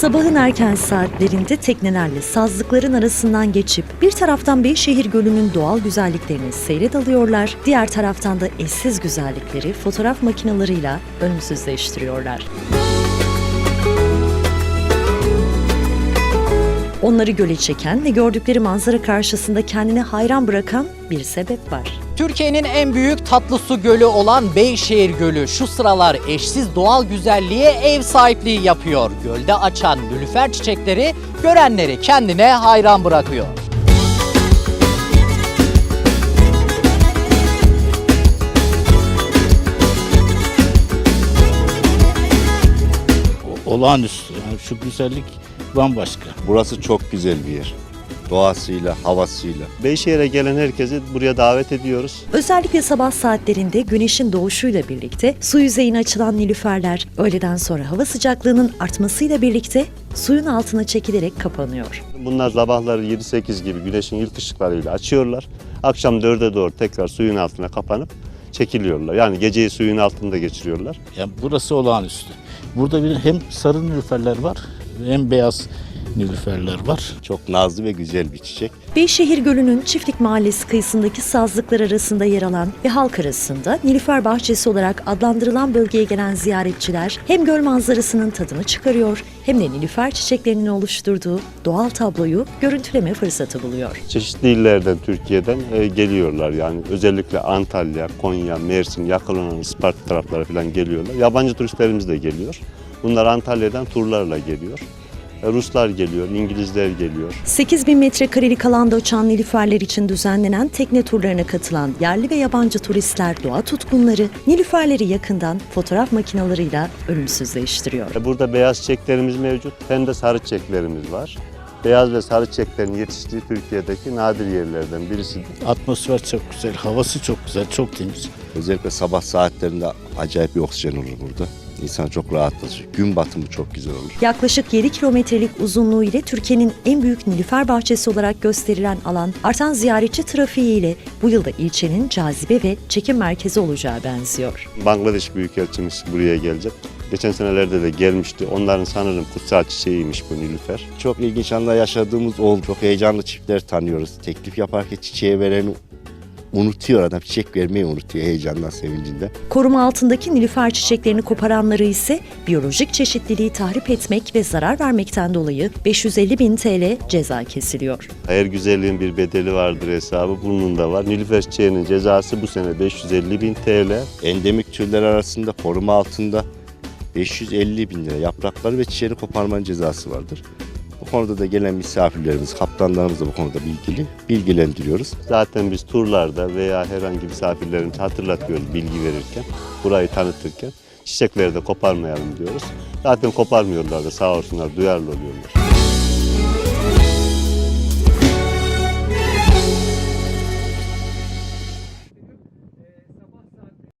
Sabahın erken saatlerinde teknelerle sazlıkların arasından geçip bir taraftan Beyşehir Gölü'nün doğal güzelliklerini seyre dalıyorlar, diğer taraftan da eşsiz güzellikleri fotoğraf makinalarıyla ölümsüzleştiriyorlar. Onları göle çeken ve gördükleri manzara karşısında kendini hayran bırakan bir sebep var. Türkiye'nin en büyük tatlı su gölü olan Beyşehir Gölü şu sıralar eşsiz doğal güzelliğe ev sahipliği yapıyor. Gölde açan nülüfer çiçekleri görenleri kendine hayran bırakıyor. olağanüstü. Yani şu güzellik bambaşka. Burası çok güzel bir yer. Doğasıyla, havasıyla. Beyşehir'e gelen herkesi buraya davet ediyoruz. Özellikle sabah saatlerinde güneşin doğuşuyla birlikte su yüzeyine açılan nilüferler öğleden sonra hava sıcaklığının artmasıyla birlikte suyun altına çekilerek kapanıyor. Bunlar sabahları 7-8 gibi güneşin ilk ışıklarıyla açıyorlar. Akşam 4'e doğru tekrar suyun altına kapanıp çekiliyorlar. Yani geceyi suyun altında geçiriyorlar. Yani burası olağanüstü. Burada bir hem sarı nilüferler var hem beyaz nilüferler var. Çok nazlı ve güzel bir çiçek. Beyşehir Gölü'nün Çiftlik Mahallesi kıyısındaki sazlıklar arasında yer alan ve halk arasında Nilüfer Bahçesi olarak adlandırılan bölgeye gelen ziyaretçiler hem göl manzarasının tadını çıkarıyor hem de Nilüfer çiçeklerinin oluşturduğu doğal tabloyu görüntüleme fırsatı buluyor. Çeşitli illerden, Türkiye'den e, geliyorlar. Yani özellikle Antalya, Konya, Mersin, yakın olan Isparta tarafları falan geliyorlar. Yabancı turistlerimiz de geliyor. Bunlar Antalya'dan turlarla geliyor. E, Ruslar geliyor, İngilizler geliyor. 8000 metrekarelik alanda uçan Nilüferler için düzenlenen tekne turlarına katılan yerli ve yabancı turistler, doğa tutkunları Nilüferleri yakından fotoğraf makinalarıyla ölümsüzleştiriyor. E, Burada beyaz çiçeklerimiz mevcut, hem de sarı çiçeklerimiz var. Beyaz ve sarı çiçeklerin yetiştiği Türkiye'deki nadir yerlerden birisidir. Atmosfer çok güzel, havası çok güzel, çok temiz. Özellikle sabah saatlerinde acayip bir oksijen olur burada. İnsan çok rahatlatır. Gün batımı çok güzel olur. Yaklaşık 7 kilometrelik uzunluğu ile Türkiye'nin en büyük Nilüfer bahçesi olarak gösterilen alan artan ziyaretçi trafiği ile bu yılda ilçenin cazibe ve çekim merkezi olacağı benziyor. Bangladeş Büyükelçimiz buraya gelecek. Geçen senelerde de gelmişti. Onların sanırım kutsal çiçeğiymiş bu Nilüfer. Çok ilginç anlar yaşadığımız oldu. Çok heyecanlı çiftler tanıyoruz. Teklif yaparken çiçeğe vereni unutuyor adam. Çiçek vermeyi unutuyor heyecandan, sevincinden. Koruma altındaki Nilüfer çiçeklerini koparanları ise biyolojik çeşitliliği tahrip etmek ve zarar vermekten dolayı 550 bin TL ceza kesiliyor. Her güzelliğin bir bedeli vardır hesabı bunun da var. Nilüfer çiçeğinin cezası bu sene 550 bin TL. Endemik türler arasında koruma altında 550 bin lira yaprakları ve çiçeğini koparmanın cezası vardır. Bu konuda da gelen misafirlerimiz, kaptanlarımız da bu konuda bilgili, bilgilendiriyoruz. Zaten biz turlarda veya herhangi misafirlerimize hatırlatıyoruz bilgi verirken, burayı tanıtırken. Çiçekleri de koparmayalım diyoruz. Zaten koparmıyorlar da sağ olsunlar duyarlı oluyorlar.